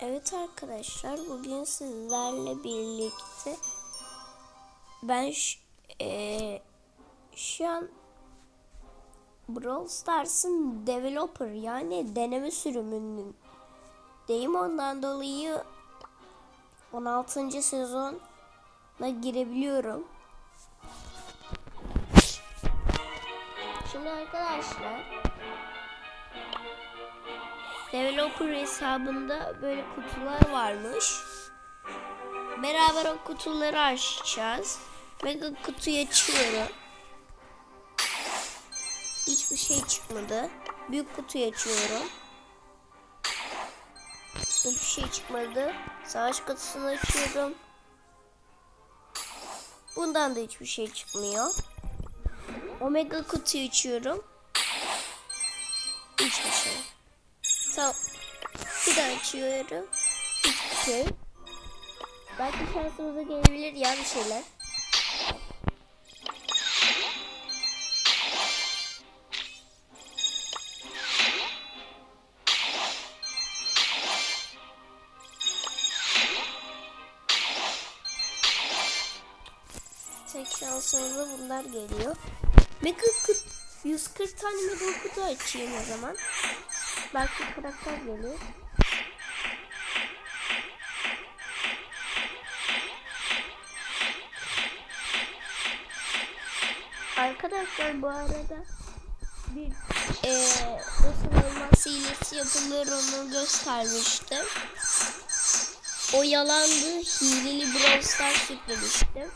Evet arkadaşlar bugün sizlerle birlikte ben eee, şu an Brawl Stars'ın developer yani deneme sürümünün deyim ondan dolayı 16. sezona girebiliyorum. Şimdi arkadaşlar Developer hesabında böyle kutular varmış. Beraber o kutuları açacağız. Mega kutuyu açıyorum. Hiçbir şey çıkmadı. Büyük kutuyu açıyorum. Hiçbir şey çıkmadı. Savaş kutusunu açıyorum. Bundan da hiçbir şey çıkmıyor. Omega kutuyu açıyorum. Hiçbir şey. Tamam. Bir daha açıyorum. Hiçbir. Belki şansımıza gelebilir ya bir şeyler. Tek şansımıza bunlar geliyor. Mega kut 140 tane mega kutu açayım o zaman. Belki karakter gelir. Arkadaşlar bu arada bir eee ısınılması hilesi yapılır onu göstermiştim. O yalandı. Hileli Brawl Stars yüklemiştim.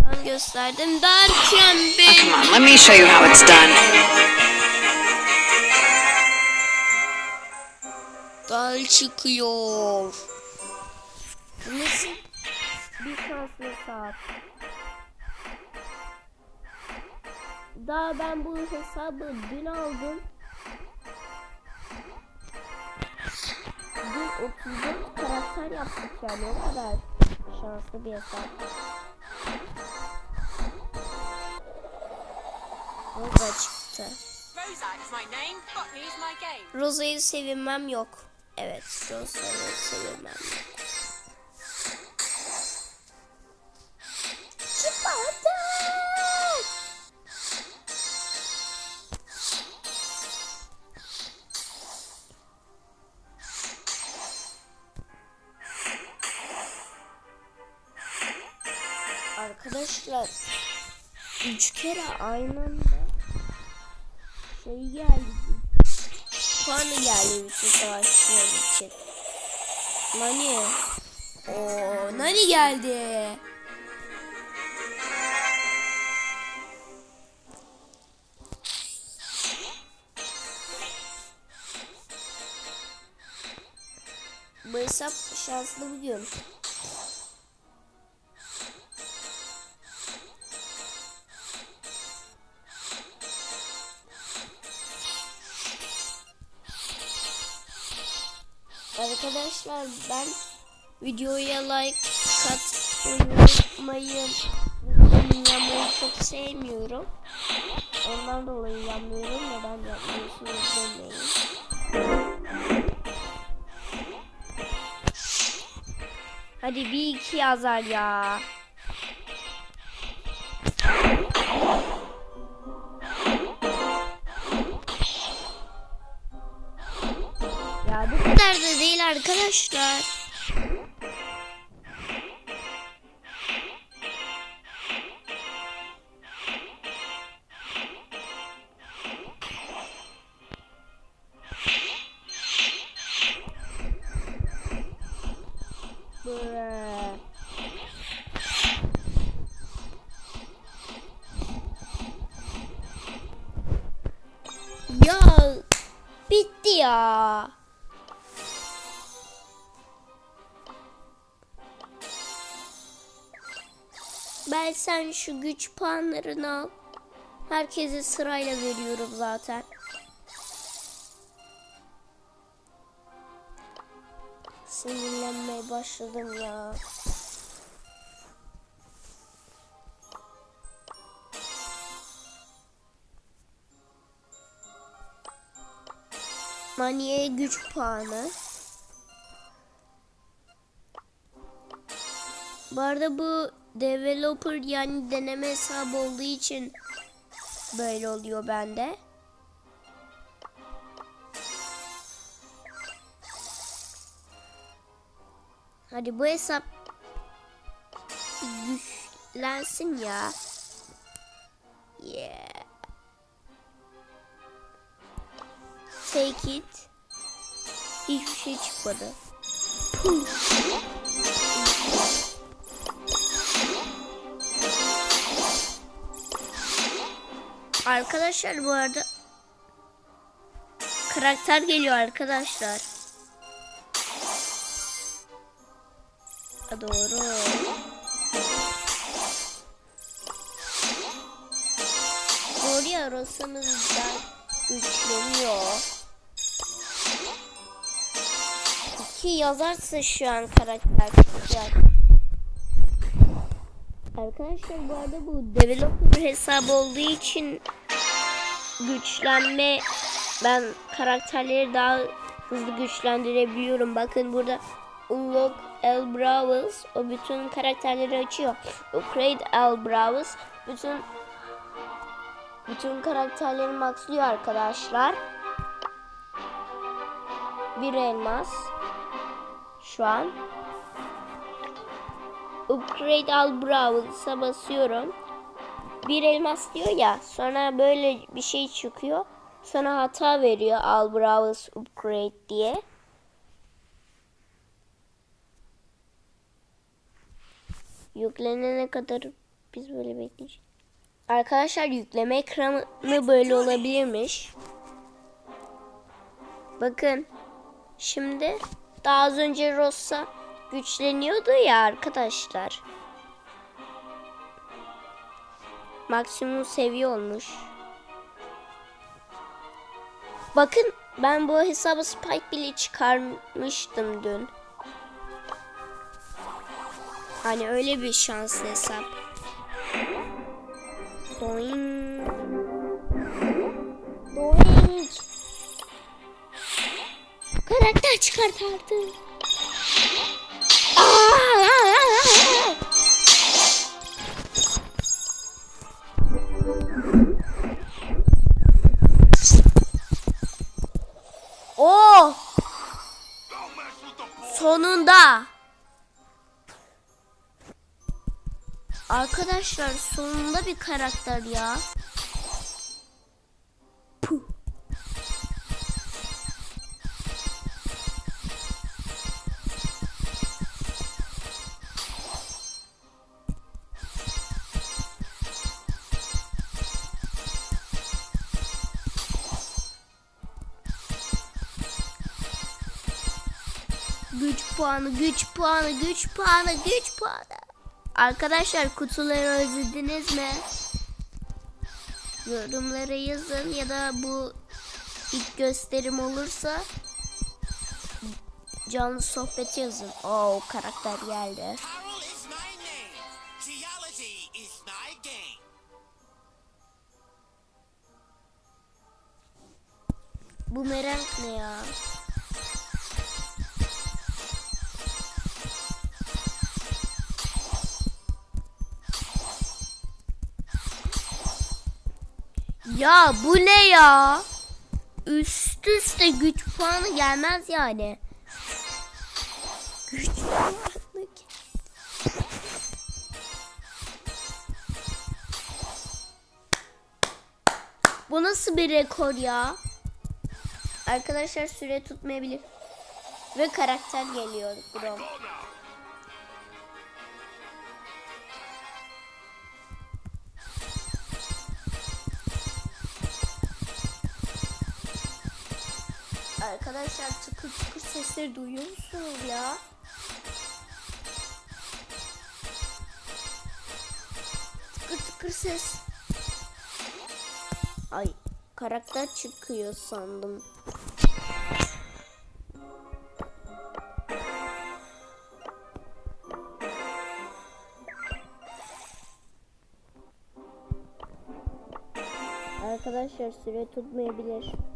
Ben gösterdim derken ben... On, let me show you how it's done. Dal çıkıyor. Nasıl bir şanslı saat? Daha ben bu hesabı dün aldım. Dün 34 karakter yaptık yani o kadar şanslı bir hesap. Rosa çıktı. Rosa is my name, Botany is my game. Rosa'yı sevinmem yok. Evet, yok. Çıkmadı. Arkadaşlar üç kere aynı anda şey geldi puanı geldi bütün savaşçılar için. Nani? Oo, Nani geldi. Bu hesap şanslı bugün. Arkadaşlar ben videoya like atmayı. Yapmayı çok sevmiyorum. Ondan dolayı yapmıyorum. Neden yapmıyorsunuz demeyin. Hadi bir iki yazar ya. Ya arkadaşlar. Ya bitti ya. Bel sen şu güç puanlarını al. Herkese sırayla veriyorum zaten. Sinirlenmeye başladım ya. Maniye güç puanı. Bu arada bu developer yani deneme hesabı olduğu için böyle oluyor bende. Hadi bu hesap güçlensin ya. Yeah. Take it. Hiçbir şey çıkmadı. Arkadaşlar bu arada karakter geliyor arkadaşlar. Doğru. Doğru ya Rosam'ızdan güçleniyor. Ki yazarsa şu an karakter çıkacak. Arkadaşlar bu arada bu developer hesabı olduğu için güçlenme ben karakterleri daha hızlı güçlendirebiliyorum. Bakın burada Unlock El Bravos o bütün karakterleri açıyor. Upgrade El Bravos bütün bütün karakterleri maxlıyor arkadaşlar. Bir elmas şu an. Upgrade al Brawls'a basıyorum. Bir elmas diyor ya. Sonra böyle bir şey çıkıyor. Sonra hata veriyor al Brawls Upgrade diye. Yüklenene kadar biz böyle bekleyeceğiz. Arkadaşlar yükleme ekranı böyle olabilirmiş. Bakın. Şimdi daha az önce Rossa güçleniyordu ya arkadaşlar. Maksimum seviye olmuş. Bakın ben bu hesabı Spike bile çıkarmıştım dün. Hani öyle bir şanslı hesap. Doing. Doing. Karakter çıkartardı. Sonunda. Arkadaşlar sonunda bir karakter ya. Puanı, güç puanı, güç puanı, güç puanı. Arkadaşlar kutuları özlediniz mi? Yorumlara yazın ya da bu ilk gösterim olursa canlı sohbet yazın. Oo karakter geldi. Ya bu ne ya? Üst üste güç puanı gelmez yani. Güç puanı. Bu nasıl bir rekor ya? Arkadaşlar süre tutmayabilir. Ve karakter geliyor Grom. Arkadaşlar tıkır tıkır sesleri duyuyor musunuz ya? Tıkır tıkır ses. Ay karakter çıkıyor sandım. Arkadaşlar süre tutmayabilir.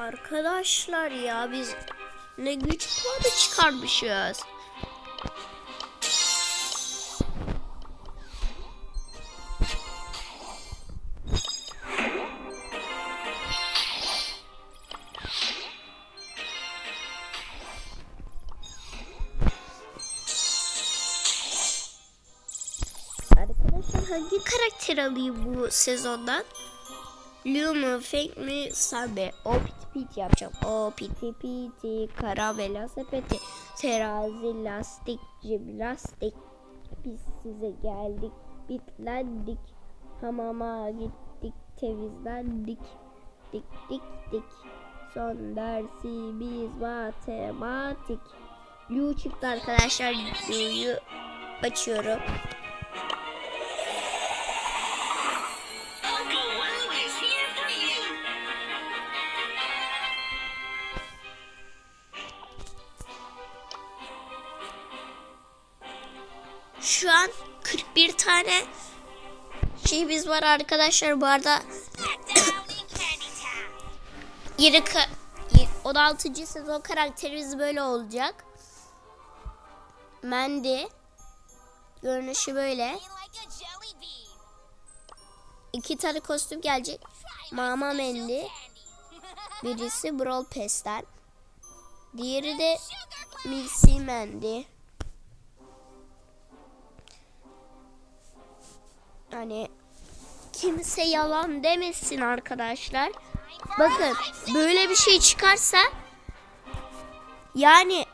Arkadaşlar ya biz ne güç puanı çıkarmışız. Hangi karakter alayım bu sezondan? Lu mu, mi, Sabe? O piti yapacağım. O piti piti, karamela sepeti, terazi, lastik, jimnastik. Biz size geldik, bitlendik. Hamama gittik, temizlendik. Dik dik dik. Son dersimiz matematik. Lu çıktı arkadaşlar. Lu'yu açıyorum. Şeyimiz var arkadaşlar. Bu arada yeni ka- 16. sezon karakterimiz böyle olacak. Mandy. Görünüşü böyle. İki tane kostüm gelecek. Mama Mandy. Birisi Brawl Pass'ten. Diğeri de Missy Mandy. Hani kimse yalan demesin arkadaşlar. Bakın böyle bir şey çıkarsa yani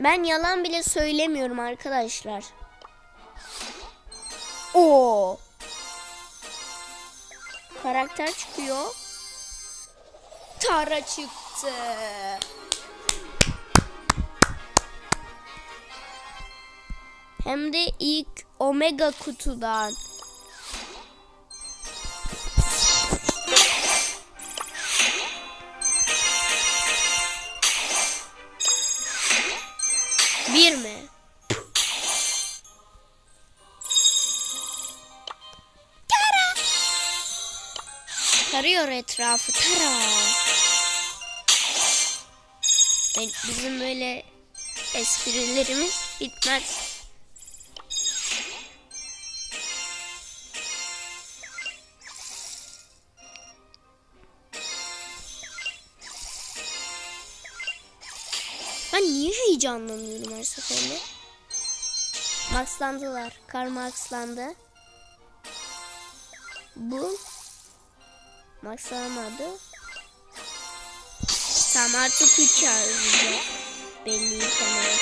ben yalan bile söylemiyorum arkadaşlar. O karakter çıkıyor. Tara çıktı. Hem de ilk Omega kutudan. Bir mi? Tara. Tarıyor etrafı tara. Bizim böyle esprilerimiz bitmez. Niye heyecanlanıyorum her seferinde? Maxlandılar. Kar maxlandı. Bu maxlamadı. Tamam artık 3 yazacak. Belli evet.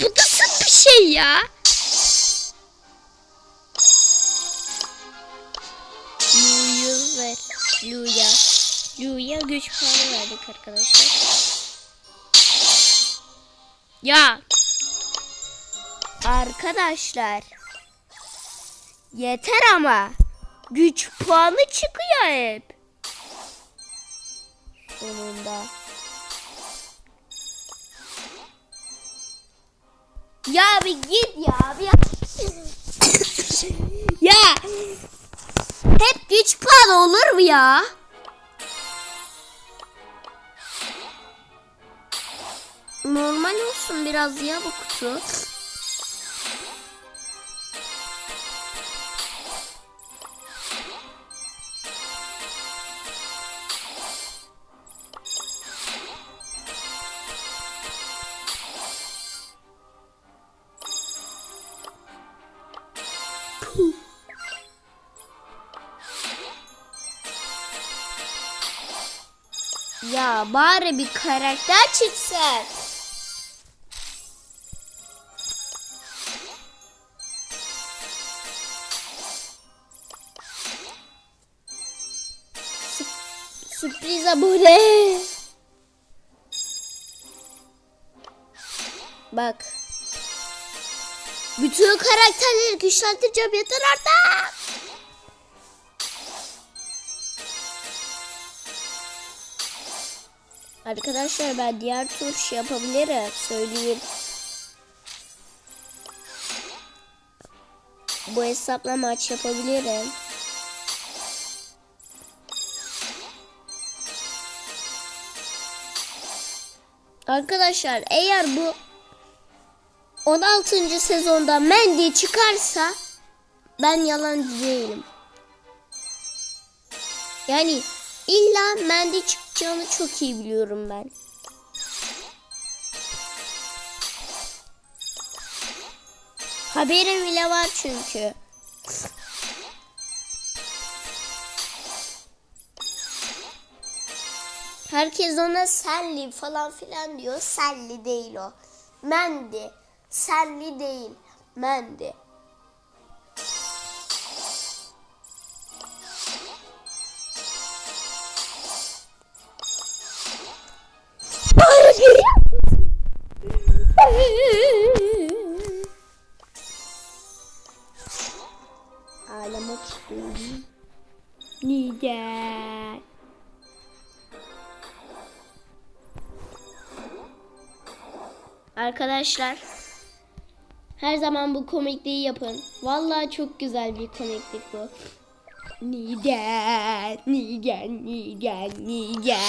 Bu nasıl bir şey ya? Güç puanı verdik arkadaşlar. Ya. Arkadaşlar. Yeter ama. Güç puanı çıkıyor hep. Sonunda. Ya bir git ya bir ya hep güç puanı olur mu ya? Normal olsun biraz ya bu kutu. Ya bari bir karakter çıksın. Abone. Bak. Bütün karakterleri güçlendireceğim yeter artık. Arkadaşlar ben diğer tur şey yapabilirim. Söyleyeyim. bu hesapla maç yapabilirim. Arkadaşlar eğer bu 16. sezonda Mandy çıkarsa ben yalancı değilim. Yani illa Mandy çıkacağını çok iyi biliyorum ben. Haberim bile var çünkü. Herkes ona Selli falan filan diyor. Selli değil o. Mendi. Selli değil. Mendi. Arkadaşlar her zaman bu komikliği yapın. Vallahi çok güzel bir komiklik bu. Niden, niden, niden, niden.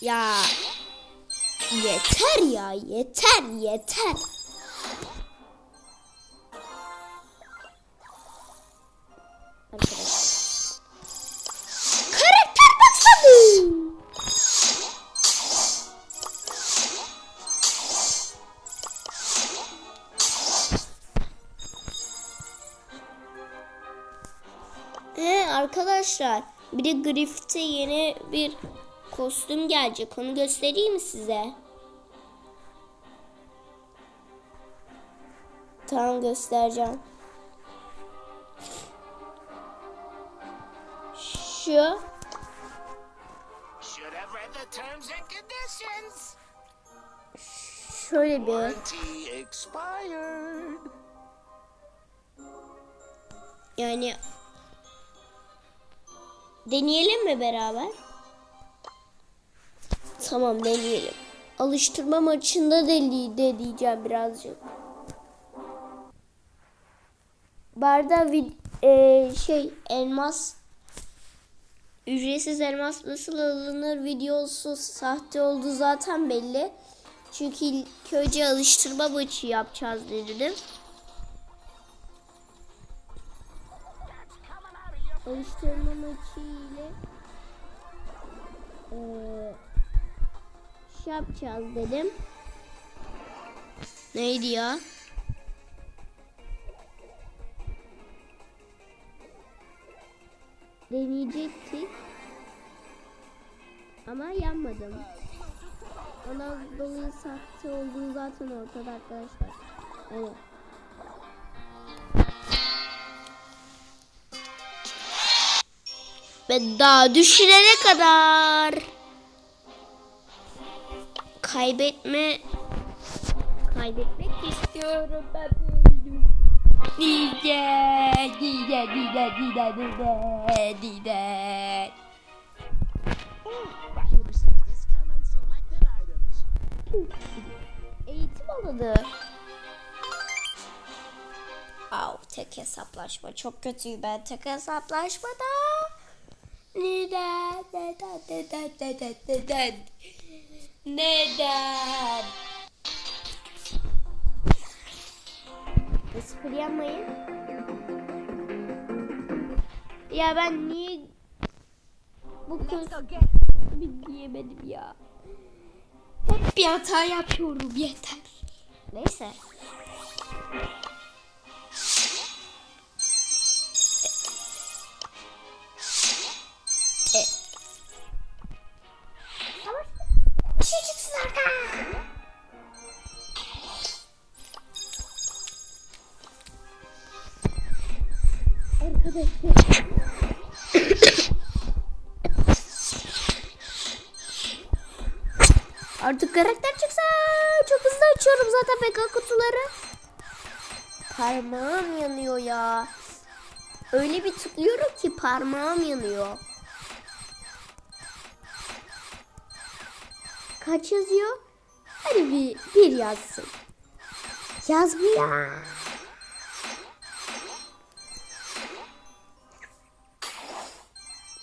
Ya yeter ya yeter yeter. Arkadaşlar bir de Griffith'e yeni bir kostüm gelecek. Onu göstereyim mi size? Tamam göstereceğim. Şu şöyle bir yani deneyelim mi beraber? Tamam deneyelim. Alıştırma maçında deli deneyeceğim birazcık. Barda vid- eee, şey elmas ücretsiz elmas nasıl alınır videosu sahte olduğu zaten belli. Çünkü ilk önce alıştırma maçı yapacağız dedim. Alıştırma maçı eee, şey yapacağız dedim. Neydi ya? Deneyecektik. Ama yanmadım. Ondan dolayı sahte olduğu zaten ortada arkadaşlar. Evet. Ve daha düşürene kadar kaybetme kaybetmek istiyorum ben. Dide, dide, dide, dide, dide, dide. Eğitim alanı. Av tek hesaplaşma çok kötüyüm ben tek hesaplaşmada. Neden? Neden? Neden? Neden? Neden? Neden? Espri yapmayın. Ya ben niye bu kız bir diyemedim ya. Hep bir hata yapıyorum yeter. Neyse. Artık karakter çıksa çok hızlı açıyorum zaten PK kutuları. Parmağım yanıyor ya. Öyle bir tıklıyorum ki parmağım yanıyor. kaç yazıyor? Hadi bir, bir yazsın. Yazmıyor.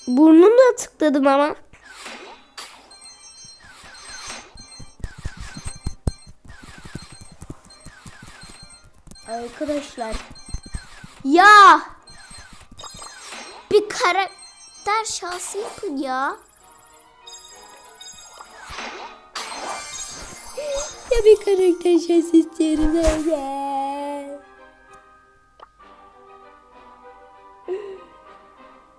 Burnumla tıkladım ama. Arkadaşlar. Ya. Bir karakter şansı yapın ya. Ya bir karakter şansı istiyorum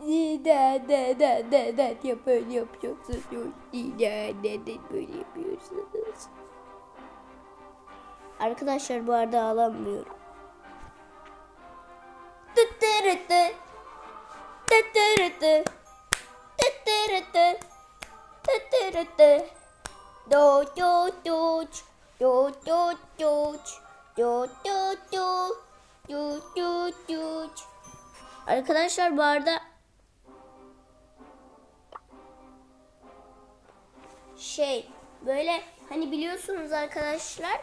öyle. Neden, neden, neden ya böyle yapıyorsunuz? Neden, neden böyle yapıyorsunuz? Arkadaşlar bu arada ağlamıyorum. Tıttırıttı. Tıttırıttı. Tıttırıttı. Tıttırıttı. Do do doç. Do do doç. Do do do. Do do doç. Arkadaşlar bu arada şey böyle hani biliyorsunuz arkadaşlar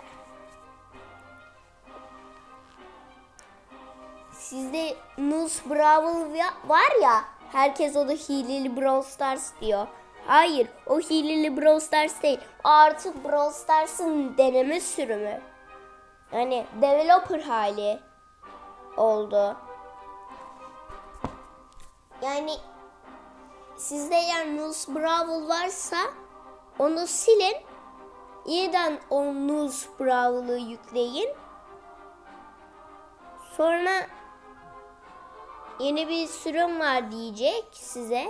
Sizde Nus Brawl var ya herkes o da hileli Brawl Stars diyor. Hayır o hileli Brawl Stars değil. Artık Brawl Stars'ın deneme sürümü. Yani developer hali oldu. Yani sizde eğer Nus Brawl varsa onu silin. Yeniden o Nus Brawl'ı yükleyin. Sonra yeni bir sürüm var diyecek size.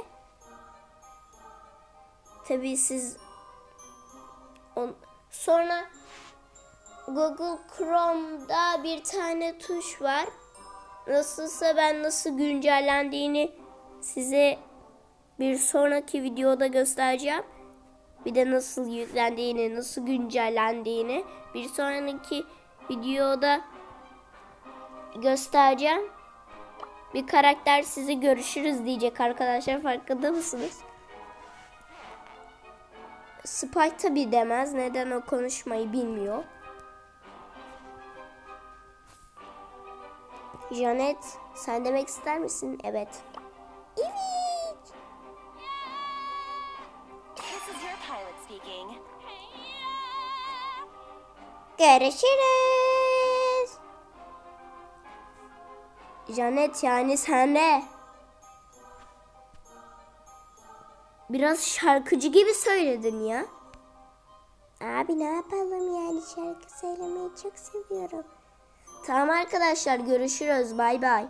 Tabii siz on, sonra Google Chrome'da bir tane tuş var. Nasılsa ben nasıl güncellendiğini size bir sonraki videoda göstereceğim. Bir de nasıl yüklendiğini, nasıl güncellendiğini bir sonraki videoda göstereceğim. Bir karakter sizi görüşürüz diyecek arkadaşlar farkında mısınız? Spike tabi demez. Neden o konuşmayı bilmiyor. Janet sen demek ister misin? Evet. Evet. Görüşürüz. Janet yani sen de. Biraz şarkıcı gibi söyledin ya. Abi ne yapalım yani şarkı söylemeyi çok seviyorum. Tamam arkadaşlar görüşürüz bay bay.